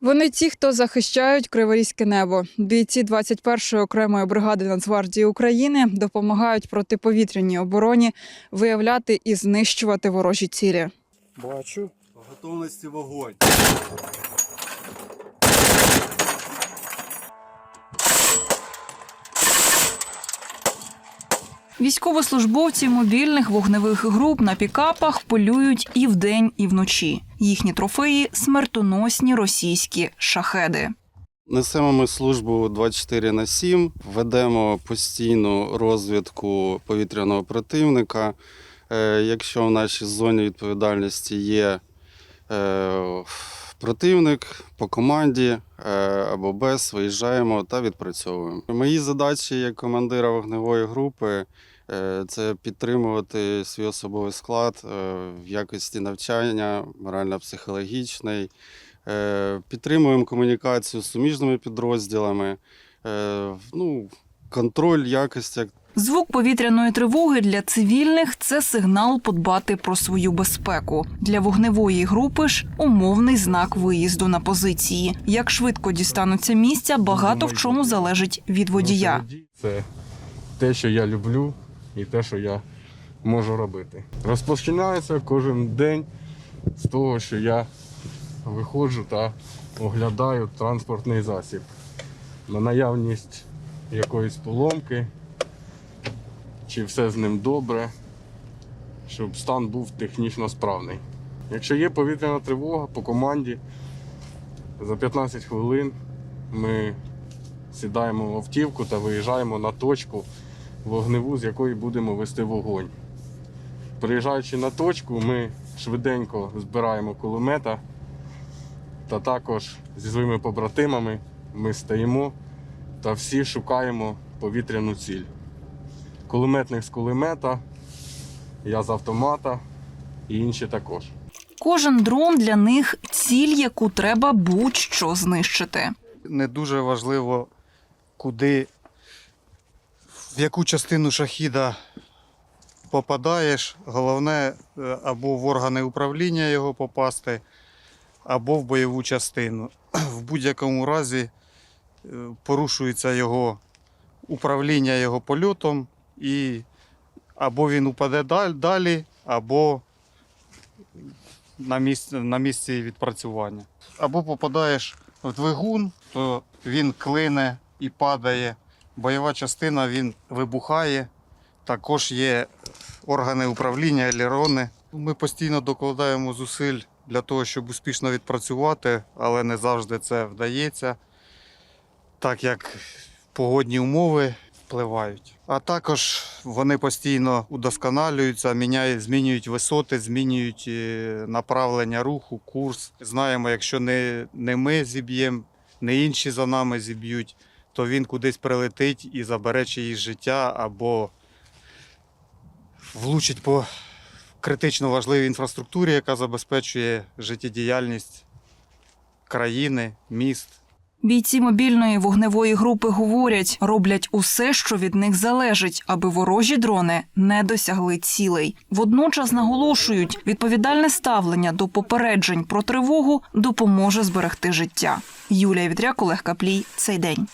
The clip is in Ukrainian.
Вони ті, хто захищають криворізьке небо. Бійці 21-ї окремої бригади Нацгвардії України допомагають протиповітряній обороні виявляти і знищувати ворожі цілі. Бачу. По готовності вогонь. Військовослужбовці мобільних вогневих груп на пікапах полюють і вдень, і вночі. Їхні трофеї смертоносні російські шахеди. Несемо ми службу 24 на 7, ведемо постійну розвідку повітряного противника. Е, Якщо в нашій зоні відповідальності є е, противник по команді е, або без, виїжджаємо та відпрацьовуємо. Мої задачі як командира вогневої групи це підтримувати свій особовий склад е, в якості навчання, морально-психологічний. Е, Підтримуємо комунікацію з суміжними підрозділами. Е, Ну, контроль якості Звук повітряної тривоги для цивільних це сигнал подбати про свою безпеку. Для вогневої групи ж умовний знак виїзду на позиції. Як швидко дістануться місця, багато в чому залежить від водія. Це те, що я люблю, і те, що я можу робити. Розпочинається кожен день з того, що я виходжу та оглядаю транспортний засіб. На наявність якоїсь поломки, чи все з ним добре, щоб стан був технічно справний. Якщо є повітряна тривога по команді, за 15 хвилин ми сідаємо в автівку та виїжджаємо на точку вогневу, з якої будемо вести вогонь. Приїжджаючи на точку, ми швиденько збираємо кулемета та також зі своїми побратимами ми стоїмо та всі шукаємо повітряну ціль. Кулеметник з кулемета, я з автомата і інші також. Кожен дрон для них ціль, яку треба будь-що знищити. не дуже важливо, куди, в яку частину шахіда попадаєш. Головне е, або в органи управління його попасти, або в бойову частину. В будь-якому разі е, порушується його управління його польотом, і або він упаде далі, або на місці, на місці відпрацювання. Або попадаєш в двигун, то він клине і падає. Бойова частина він вибухає. Також є органи управління, елерони. Ми постійно докладаємо зусиль для того, щоб успішно відпрацювати, але не завжди це вдається, так як погодні умови впливають. А також вони постійно удосконалюються, міняють, змінюють висоти, змінюють е, направлення руху, курс. Знаємо, якщо не, не ми зіб'ємо, не інші за нами зіб'ють, то він кудись прилетить і забере чиїсь життя або влучить по критично важливій інфраструктурі, яка забезпечує життєдіяльність країни, міст. Бійці мобільної вогневої групи говорять, роблять усе, що від них залежить, аби ворожі дрони не досягли цілей. Водночас наголошують, відповідальне ставлення до попереджень про тривогу допоможе зберегти життя. Юлія Вітряк, Олег Каплій. Цей день.